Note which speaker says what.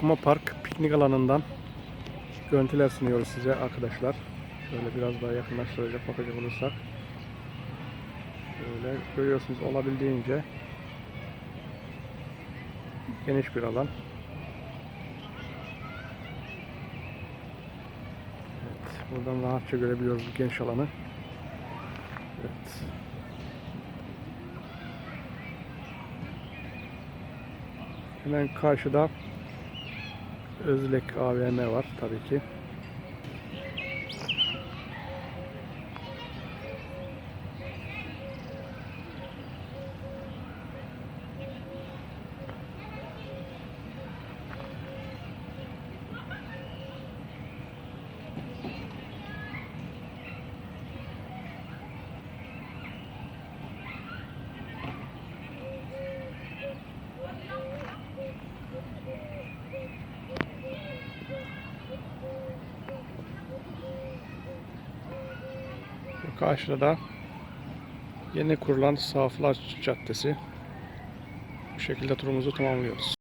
Speaker 1: Kuma Park piknik alanından görüntüler sunuyoruz size arkadaşlar. Şöyle biraz daha yakınlaştıracak bakacak olursak. Böyle görüyorsunuz olabildiğince geniş bir alan. Evet, buradan rahatça görebiliyoruz bu geniş alanı. Evet. Hemen karşıda Özlek AVM var tabii ki. Karşıda da yeni kurulan Saflar Caddesi. Bu şekilde turumuzu tamamlıyoruz.